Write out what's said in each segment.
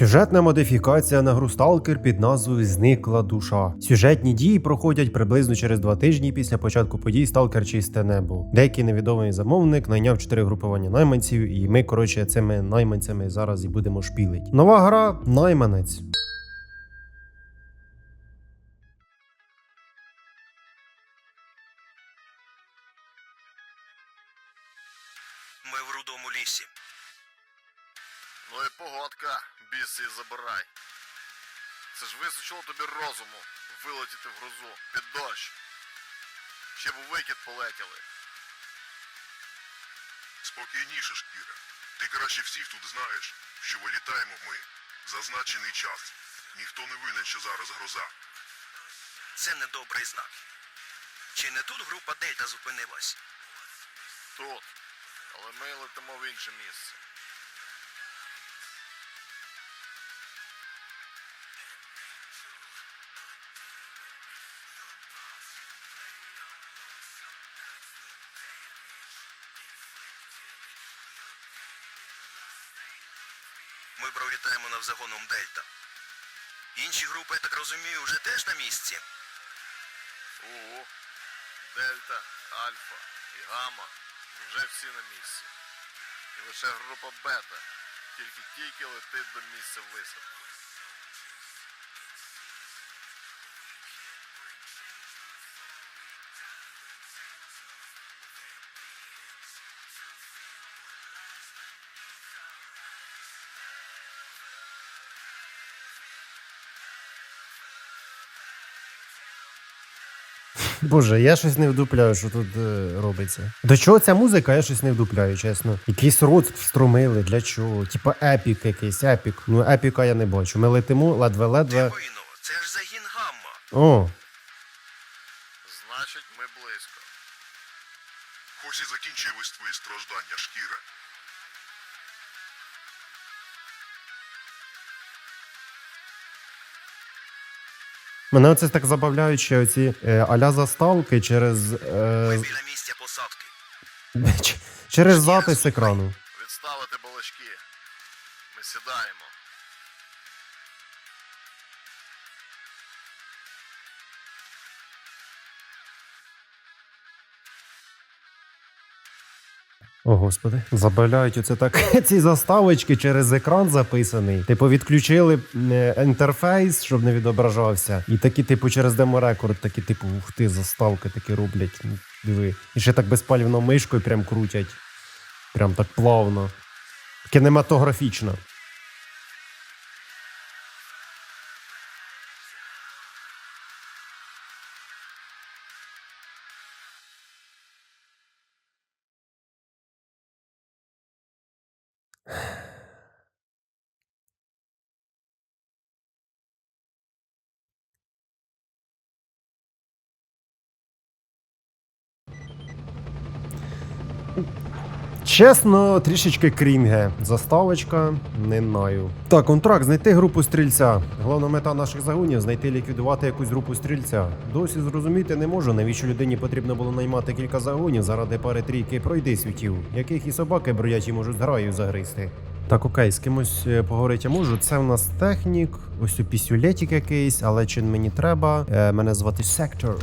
Сюжетна модифікація на гру Stalker під назвою Зникла душа. Сюжетні дії проходять приблизно через два тижні після початку подій Сталкер Чисте небо. Деякий невідомий замовник найняв чотири групування найманців, і ми, коротше, цими найманцями зараз і будемо шпілить. Нова гра Найманець. Біси забирай. Це ж височило тобі розуму вилетіти в грозу під дощ. Ще б у викид полетіли. Спокійніше, шкіра. Ти краще всіх тут знаєш, що вилітаємо ми зазначений час. Ніхто не винен, що зараз гроза. Це недобрий знак. Чи не тут група Дельта зупинилась? Тут. Але ми летимо в інше місце. Пролітаємо навзагоном Дельта. Інші групи, я так розумію, вже теж на місці. Ого. Дельта, Альфа і Гамма вже всі на місці. І лише група Бета тільки-тільки летить до місця висадки. Боже, я щось не вдупляю, що тут е, робиться. До чого ця музика, я щось не вдупляю, чесно. Якийсь рот встромили, для чого? Типа епік якийсь, епік. Ну, епіка я не бачу. Ми летимо ледве-ледве. Дивино, це ж загін Гамма. О, Значить, ми близько. Хоч і закінчились твої страждання, шкіра. Мене оце так забавляють ще оці е, аля заставки через. Ми Е, біля місця посадки. через запис екрану. Відставити балачки. Ми сідаємо. О, господи. Забавляють оце так ці заставочки через екран записаний. Типу, відключили е, інтерфейс, щоб не відображався. І такі, типу, через деморекорд, такі, типу, ух ти, заставки такі роблять. Ну, диви. І ще так безпалівно мишкою прям крутять. Прям так плавно. Кінематографічно. Чесно, трішечки крінге. Заставочка, не знаю. Так, контракт, знайти групу стрільця. Головна мета наших загонів знайти ліквідувати якусь групу стрільця. Досі зрозуміти не можу, навіщо людині потрібно було наймати кілька загонів заради пари трійки пройди світів, яких і собаки броячі можуть зграю загризти. Так, окей, з кимось е, поговорити я можу. Це в нас технік, ось у пісюлетик якийсь, але чи мені треба? Е, мене звати Сектор.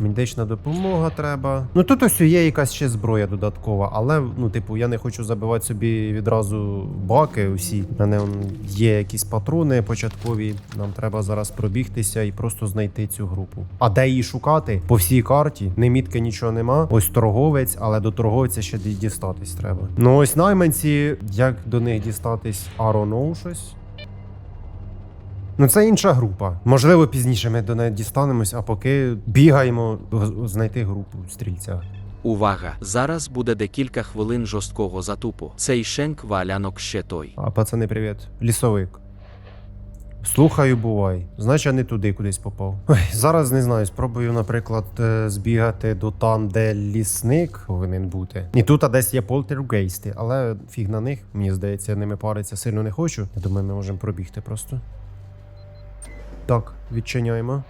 Медична допомога треба. Ну тут ось є якась ще зброя додаткова, але ну, типу, я не хочу забивати собі відразу баки. Усі У мене є якісь патрони початкові. Нам треба зараз пробігтися і просто знайти цю групу. А де її шукати? По всій карті. Не мітки нічого нема. Ось торговець, але до торговця ще ді- дістатись треба. Ну ось найманці, як до них дістатись, I щось. Ну, це інша група. Можливо, пізніше ми до неї дістанемось, а поки бігаємо знайти групу стрільця. Увага! Зараз буде декілька хвилин жорсткого затупу. Цей шенк валянок ще той. А пацани, привіт. Лісовик. Слухаю, бувай. Значить, я не туди кудись попав. Ой, зараз не знаю, спробую, наприклад, е, збігати до там, де лісник повинен бути. І тут а десь є полтергейсти, але фіг на них, мені здається, ними париться сильно не хочу. Я думаю, ми можемо пробігти просто. Так, відчиняємо.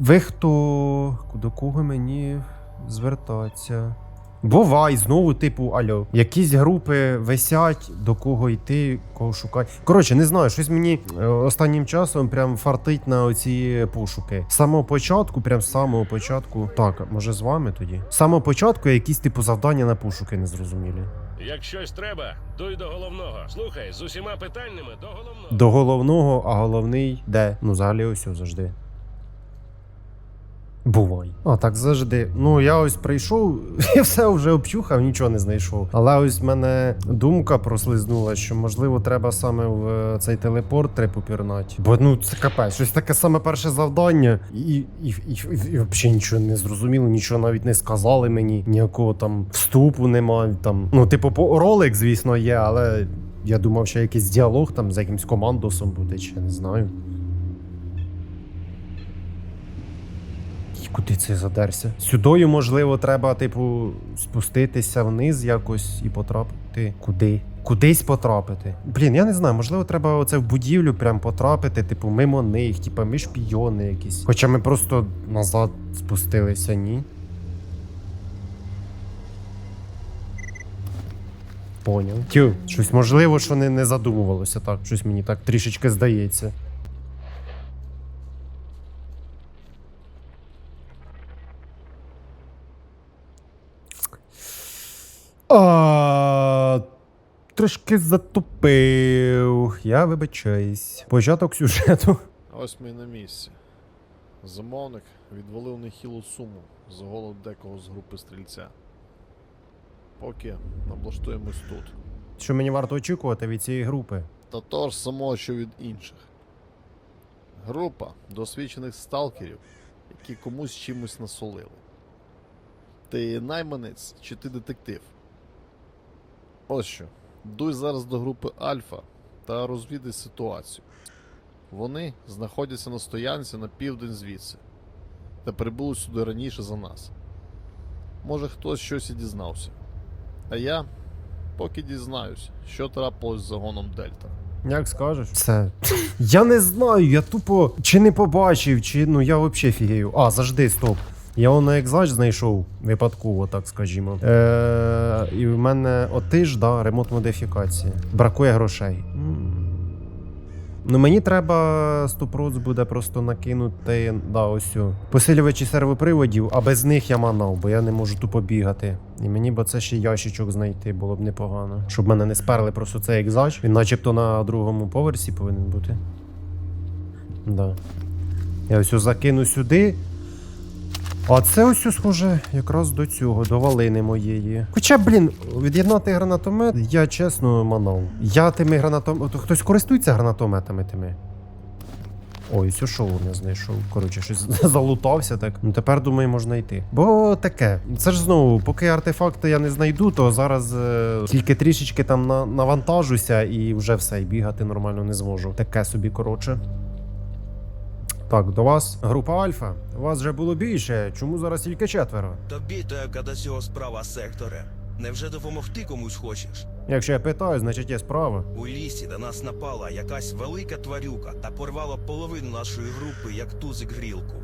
Ви хто? До кого мені звертатися? Бувай, знову, типу, альо. Якісь групи висять, до кого йти, кого шукати. Коротше, не знаю, щось мені е, останнім часом прям фартить на оці пошуки. З самого початку, прям з самого початку. Так, може з вами тоді? З самого початку якісь типу завдання на пошуки незрозумілі. Як щось треба, дуй до головного. Слухай, з усіма питаннями до головного. До головного, а головний де? Ну, взагалі ось завжди. Бувай. А, так завжди. Ну, я ось прийшов і все вже обчухав, нічого не знайшов. Але ось в мене думка прослизнула, що можливо треба саме в е, цей телепорт треба попірнати. Бо ну це капець, щось таке саме перше завдання, і, і, і, і, і взагалі нічого не зрозуміло, нічого навіть не сказали мені, ніякого там вступу немає. Там, ну, типу, ролик, звісно, є, але я думав, що якийсь діалог там з якимсь командосом буде, чи не знаю. Куди це задерся? Сюдою, можливо, треба, типу, спуститися вниз якось і потрапити. Куди? Кудись потрапити. Блін, я не знаю, можливо, треба оце в будівлю прям потрапити, типу, мимо них, типу, ми шпійони якісь. Хоча ми просто назад спустилися, ні. Поняв. Тю, щось можливо, що не, не задумувалося так. Щось мені так трішечки здається. А, трошки затупив. Я вибачаюсь. Початок сюжету. Ось ми на місці. Замовник відвалив нехилу суму за голод декого з групи стрільця. Поки облаштуємось тут. Що мені варто очікувати від цієї групи? Та то ж самого, що від інших. Група досвідчених сталкерів, які комусь чимось насолили. Ти найманець чи ти детектив? Ось що. Дуй зараз до групи Альфа та розвідай ситуацію. Вони знаходяться на стоянці на південь звідси та прибули сюди раніше за нас. Може хтось щось і дізнався. А я поки дізнаюсь, що трапилось з загоном Дельта. Як скажеш? Це. Я не знаю, я тупо чи не побачив, чи ну я взагалі фігею. А, завжди, стоп. Я воно екзач знайшов випадково, так скажімо. Е, і в мене отиж, да, ремонт модифікації. Бракує грошей. Ну мені треба 100% буде просто накинути, да, ось. Посилювачі сервоприводів, а без них я манав, бо я не можу тупо бігати. І мені б це ще ящичок знайти було б непогано. Щоб мене не сперли просто цей екзач. Він начебто на другому поверсі повинен бути. Да. Я ось закину сюди. А це ось схоже якраз до цього, до валини моєї. Хоча, блін, від'єднати гранатомет, я чесно манав. Я тими гранатометами. Хтось користується гранатометами тими? Ой, все шоу не знайшов. Коротше, щось залутався так. Ну тепер думаю, можна йти. Бо таке. Це ж знову, поки артефакти я не знайду, то зараз е, тільки трішечки там на, навантажуся і вже все, і бігати нормально не зможу. Таке собі, коротше. Так, до вас група Альфа. Вас вже було більше. Чому зараз тільки четверо? Тобі то яка до цього справа, секторе. Невже допомогти комусь хочеш? Якщо я питаю, значить є справа. У лісі до нас напала якась велика тварюка та порвала половину нашої групи, як тузик грілку.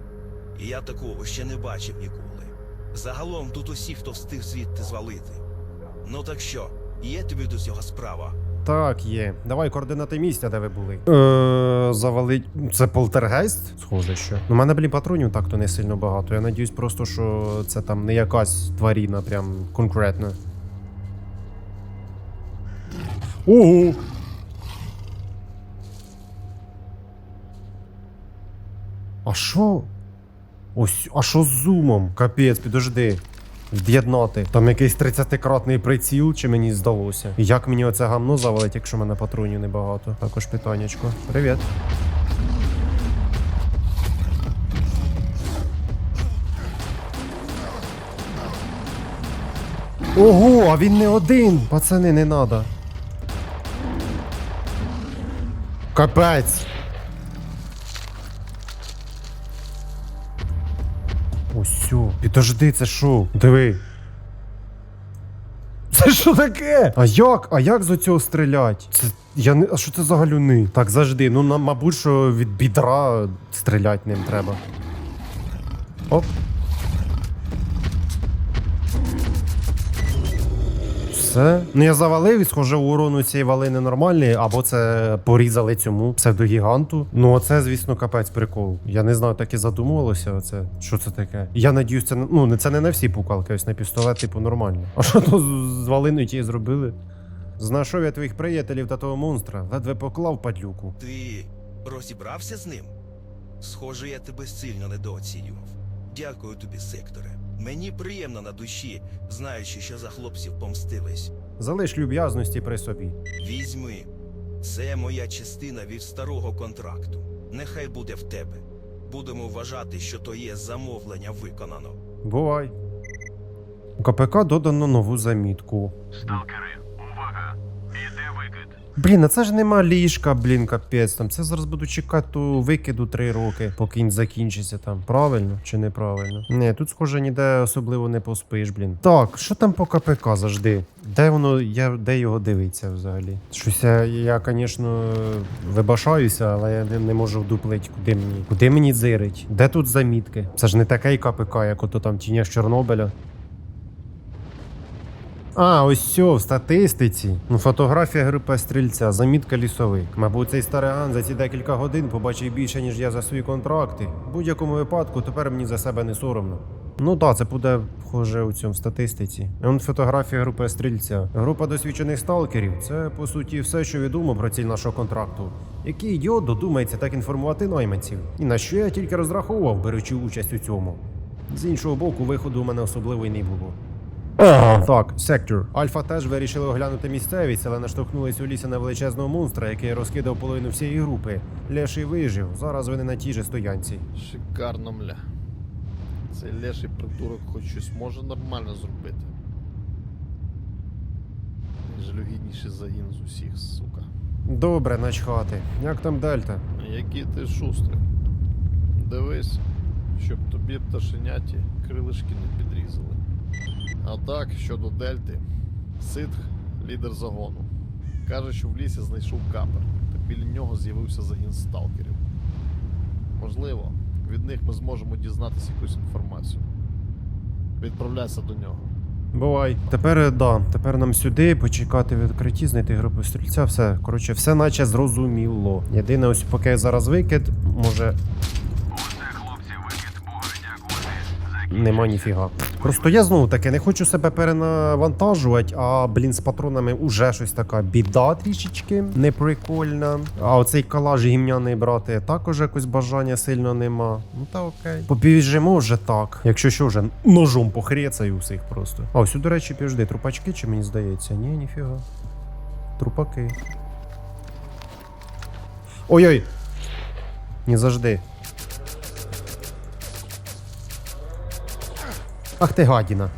І я такого ще не бачив ніколи. Загалом тут усі, хто встиг звідти звалити. Ну так що, є тобі до цього справа? Так, є. Давай координати місця, де ви були. Е, завалить. Це полтергейст? Схоже, що. У мене, блін, патронів так-то не сильно багато. Я надіюсь просто, що це там не якась тваріна, прям конкретна. Ого! А що? Ось, а що з зумом? Капець, підожди. Від'єднати. Там якийсь 30-кратний приціл, чи мені здалося. Як мені оце гамно завалить, якщо мене патронів небагато? Також питаннячко. Привіт. Ого, а він не один! Пацани, не надо. Капець. Сьо. Підожди, це що? Диви. Це що таке? А як? А як з цього стрілять? Це. Я не. А що це за галюни? Так, завжди. Ну, нам, мабуть, що від бідра стрілять ним треба. Оп. Все. Ну я завалив і схоже, урону цієї вали ненормальний, або це порізали цьому псевдогіганту. Ну, оце, звісно, капець прикол. Я не знаю, так і задумувалося. Оце. Що це таке? Я надіюсь, це не- ну, не- це не на всі пукалки, ось на пістолет, типу, нормально. А що то з- валиною тією зробили? Знайшов я твоїх приятелів та того монстра, ледве поклав падлюку. Ти розібрався з ним? Схоже, я тебе сильно недооцінював. Дякую тобі, секторе. Мені приємно на душі, знаючи, що за хлопців помстились. Залиш люб'язності при собі. Візьми. Це моя частина від старого контракту. Нехай буде в тебе. Будемо вважати, що то є замовлення виконано. Бувай. У КПК додано нову замітку. Сталкери. Блін, а це ж нема ліжка, блін, капець. Там це зараз буду чекати ту викиду три роки, поки він закінчиться там. Правильно чи неправильно? Ні, тут схоже ніде особливо не поспиш, блін. Так, що там по КПК завжди? Де воно, я де його дивиться взагалі? Щось я, я звісно, вибашаюся, але я не, не можу вдуплить, куди мені. Куди мені дзирить? Де тут замітки? Це ж не такий КПК, як ото там тіня з Чорнобиля. А, ось все, в статистиці. Ну, фотографія групи стрільця, замітка лісовик. Мабуть, цей стариган за ці декілька годин побачив більше, ніж я за свої контракти. В будь-якому випадку тепер мені за себе не соромно. Ну так, це буде вхоже у цьому статистиці. Он фотографія групи стрільця. Група досвідчених сталкерів це по суті все, що відомо про ціль нашого контракту. Який ідіот додумається так інформувати найманців? І на що я тільки розраховував, беручи участь у цьому. З іншого боку, виходу у мене особливо й не було. Так, сектор. Альфа теж вирішили оглянути місцевість, але наштовхнулись у лісі на величезного монстра, який розкидав половину всієї групи. Леший вижив. Зараз вони на тій же стоянці. Шикарно, мля. Цей леший придурок хоч щось може нормально зробити. Найжалюгідніший загін з усіх, сука. Добре, начхати. Як там Дельта? Який ти шустрий. Дивись, щоб тобі пташеняті крилишки не підрізали. А так, щодо Дельти, Ситх лідер загону. Каже, що в лісі знайшов капер, та біля нього з'явився загін сталкерів. Можливо, від них ми зможемо дізнатися якусь інформацію. Відправляйся до нього. Бувай. Тепер да, тепер нам сюди почекати в відкритті, знайти групу стрільця. Все. Коротше, все наче зрозуміло. Єдине, ось поки зараз викид, може Оце, хлопці, викид, Богові дякувати. Нема ніфіга. Просто я знову таки не хочу себе перенавантажувати, а блін з патронами уже щось така біда трішечки неприкольна. А оцей калаш гімняний брати також якось бажання сильно нема. Ну та окей. Побіжимо вже так. Якщо що, вже ножом похрецаю всіх просто. А ось, до речі, піжди, трупачки чи мені здається? Ні, ніфіга. Трупаки. Ой-ой! Не завжди. Ах ти гадіна.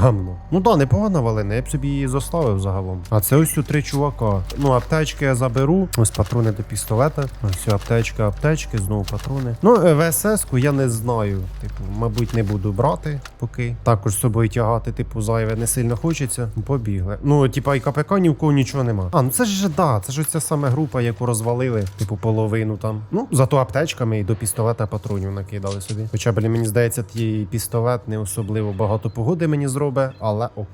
Гамно. Ну да, непогана валина, я б собі її заставив загалом. А це ось у три чувака. Ну, аптечки я заберу. Ось патрони до пістолета. Ось аптечка, аптечки, знову патрони. Ну, ВСС-ку я не знаю. Типу, мабуть, не буду брати поки. Також з собою тягати, типу, зайве не сильно хочеться. Побігли. Ну, типа, і КПК ні в кого нічого нема. А, ну це ж да, це ж ця саме група, яку розвалили, типу, половину там. Ну, зато аптечками і до пістолета патронів накидали собі. Хоча, блін, мені здається, твій пістолет не особливо багато погоди мені зробить, але ок.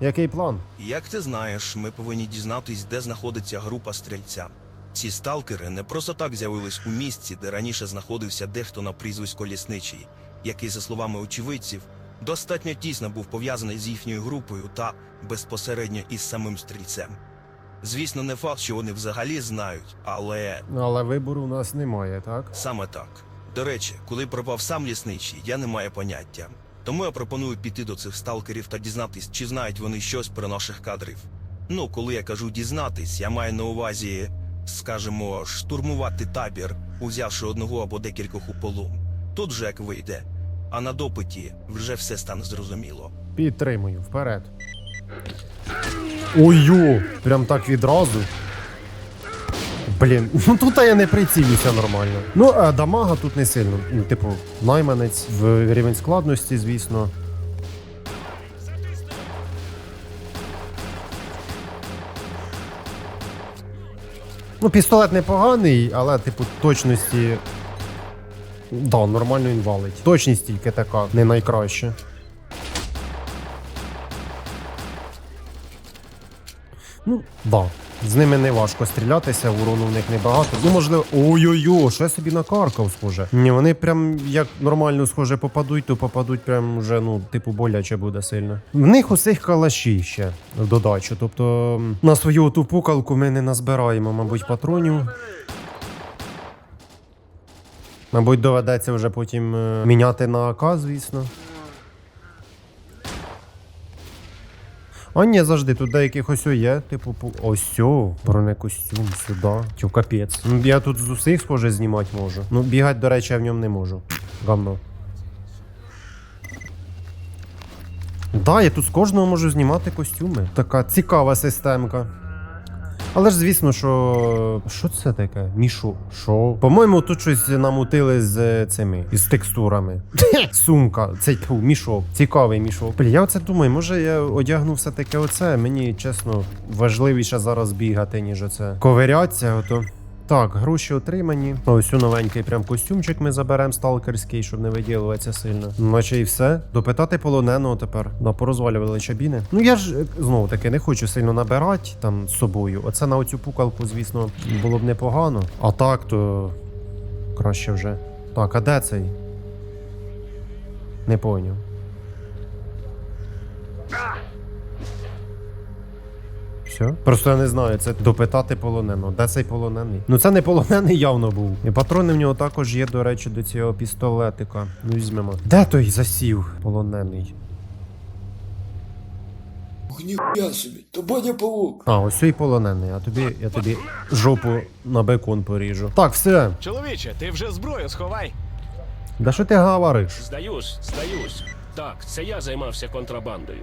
Який план? Як ти знаєш, ми повинні дізнатись, де знаходиться група стрільця. Ці сталкери не просто так з'явились у місці, де раніше знаходився дехто на прізвисько лісничий, який, за словами очевидців, достатньо тісно був пов'язаний з їхньою групою та безпосередньо із самим стрільцем. Звісно, не факт, що вони взагалі знають, але Але вибору у нас немає, так? Саме так. До речі, коли пропав сам лісничий, я не маю поняття. Тому я пропоную піти до цих сталкерів та дізнатись, чи знають вони щось про наших кадрів. Ну, коли я кажу дізнатись, я маю на увазі, скажімо, штурмувати табір, узявши одного або декількох у полон. Тут же як вийде. А на допиті вже все стане зрозуміло. Підтримую, вперед. Ой-ю! Прям так відразу. Блін, ну тут я не прицілюся нормально. Ну, а дамага тут не сильно. Ну, типу, найманець в рівень складності, звісно. Ну, пістолет непоганий, але, типу, точності. Да, нормально він валить. Точність тільки така, не найкраща. Ну, да. З ними не важко стрілятися, урону в них небагато. Ну, можливо. Ой-ой-ой, що я собі накаркав, схоже. Ні, вони прям як нормально, схоже, попадуть, то попадуть прям вже, ну, типу, боляче буде сильно. В них усіх калаші ще в додачу. Тобто на свою ту пукалку ми не назбираємо, мабуть, патронів. Мабуть, доведеться вже потім е, міняти на АК, звісно. А ні, завжди, тут деяких ось є, типу, пу- ось бронекостюм сюди. Тю, капець. Ну, я тут з усіх схоже знімати можу. Ну, бігати, до речі, я в ньому не можу. Гамно. Да, я тут з кожного можу знімати костюми. Така цікава системка. Але ж звісно, що. Що це таке? Мішо. Що? По-моєму, тут щось намутили з е, цими із текстурами. Сумка. Цей тьфу, мішок. Цікавий мішок. Блін, я оце думаю, може я одягну все таке оце. Мені чесно важливіше зараз бігати, ніж оце. Ковиряться, ото. Так, гроші отримані. Ось у новенький прям костюмчик ми заберемо сталкерський, щоб не виділуватися сильно. Наче і все. Допитати полоненого тепер. Да, порозвалювали чабіни. Ну я ж е, знову таки не хочу сильно набирати там з собою. Оце на оцю пукалку, звісно, було б непогано. А так, то краще вже. Так, а де цей? Не поняв. Все? Просто я не знаю, це допитати полоненого. Де цей полонений? Ну це не полонений явно був. І патрони в нього також є, до речі, до цього пістолетика. Ну візьмемо. Де той засів полонений? Ніхуя собі, то Боня павук. А, ось цей полонений, а тобі я тобі жопу на бекон поріжу. Так, все. Чоловіче, ти вже зброю сховай. Да що ти говориш? Здаюсь, здаюсь. Так, це я займався контрабандою.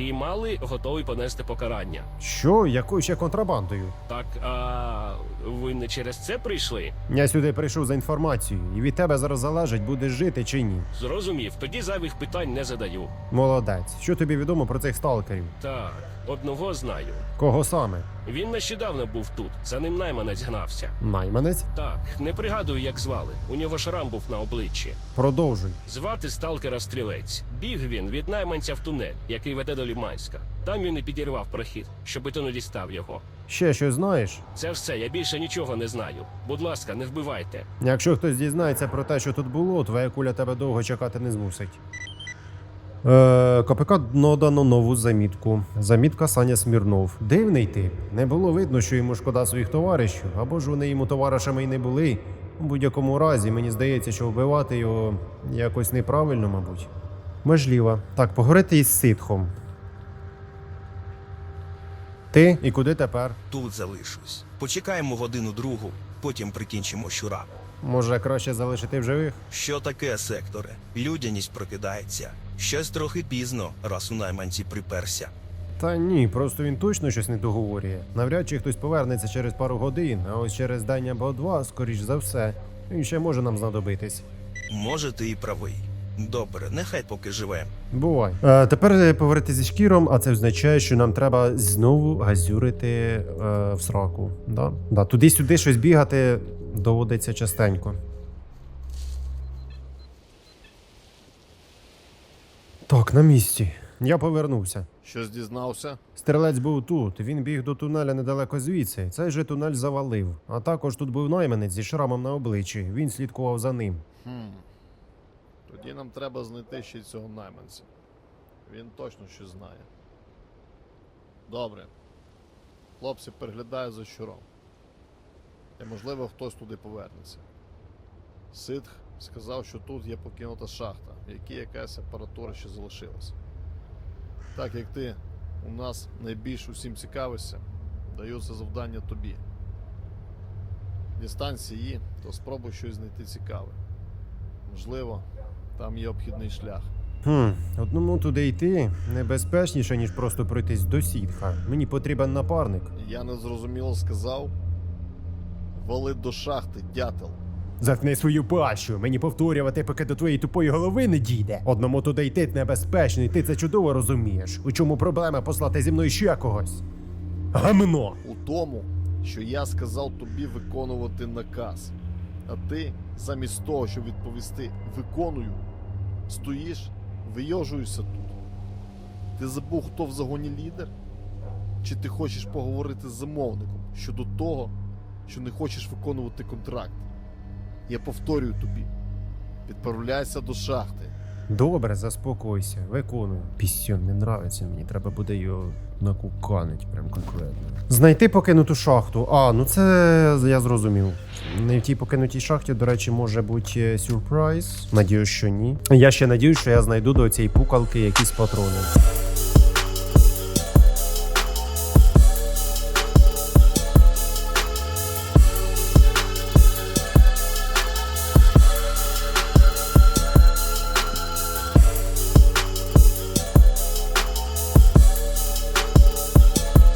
Піймали, готовий понести покарання. Що? Якою ще контрабандою? Так, а ви не через це прийшли? Я сюди прийшов за інформацією, і від тебе зараз залежить, будеш жити чи ні. Зрозумів, тоді зайвих питань не задаю. Молодець. Що тобі відомо про цих сталкерів? Так, одного знаю. Кого саме? Він нещодавно був тут, за ним найманець гнався. Найманець? Так, не пригадую, як звали. У нього шрам був на обличчі. Продовжуй. Звати сталкера стрілець. Біг він від найманця в тунель, який веде до Ліманська. Там він і підірвав прохід, щоб ти не дістав його. Ще щось знаєш? Це все, я більше нічого не знаю. Будь ласка, не вбивайте. Якщо хтось дізнається про те, що тут було, твоя куля тебе довго чекати не змусить. Е, КПК надано нову замітку. Замітка Саня Смірнов. Дивний тип. Не було видно, що йому шкода своїх товаришів, або ж вони йому товаришами й не були. У будь-якому разі, мені здається, що вбивати його якось неправильно, мабуть. Можливо. Так, поговорити із ситхом. Ти і куди тепер? Тут залишусь. Почекаємо годину другу, потім прикінчимо щура. Може, краще залишити в живих? Що таке, секторе? Людяність прокидається. Щось трохи пізно, раз у найманці приперся. Та ні, просто він точно щось не договорює. Навряд чи хтось повернеться через пару годин, а ось через день або два, скоріш за все, він ще може нам знадобитись. Може, ти і правий. Добре, нехай поки живе. Бувай. Е, тепер е, поговорити зі шкіром, а це означає, що нам треба знову газюрити е, в сраку. Да? Да, туди-сюди щось бігати доводиться частенько. Так, на місці. Я повернувся. Щось дізнався? Стрілець був тут. Він біг до тунеля недалеко звідси. Цей же тунель завалив. А також тут був найманець зі шрамом на обличчі. Він слідкував за ним. Хм. Тоді нам треба знайти ще цього найманця. Він точно щось знає. Добре. Хлопці переглядають за щуром. І можливо хтось туди повернеться. Ситх сказав, що тут є покинута шахта, в якій якась апаратура ще залишилась. Так як ти у нас найбільш усім цікавишся, даю це завдання тобі. Дістанься її, то спробуй щось знайти цікаве. Можливо, там є обхідний шлях. Хм, одному туди йти небезпечніше, ніж просто пройтись до сітха. Мені потрібен напарник. Я незрозуміло сказав. Вали до шахти, дятел. Заткни свою пащу. Мені повторювати, поки до твоєї тупої голови не дійде. Одному туди йти небезпечно, і ти це чудово розумієш. У чому проблема послати зі мною ще когось? Гамно! У тому, що я сказав тобі виконувати наказ. А ти, замість того, щоб відповісти виконую, стоїш, вийожуєшся тут. Ти забув, хто в загоні лідер? Чи ти хочеш поговорити з замовником щодо того, що не хочеш виконувати контракт? Я повторюю тобі: відправляйся до шахти. Добре, заспокойся, виконую. Пісьон не нравиться мені, треба буде його накуканить прям конкретно. Знайти покинуту шахту. А, ну це я зрозумів. Не в тій покинутій шахті, до речі, може бути е, сюрприз. Надію, що ні. Я ще надію, що я знайду до цієї пукалки якісь патрони.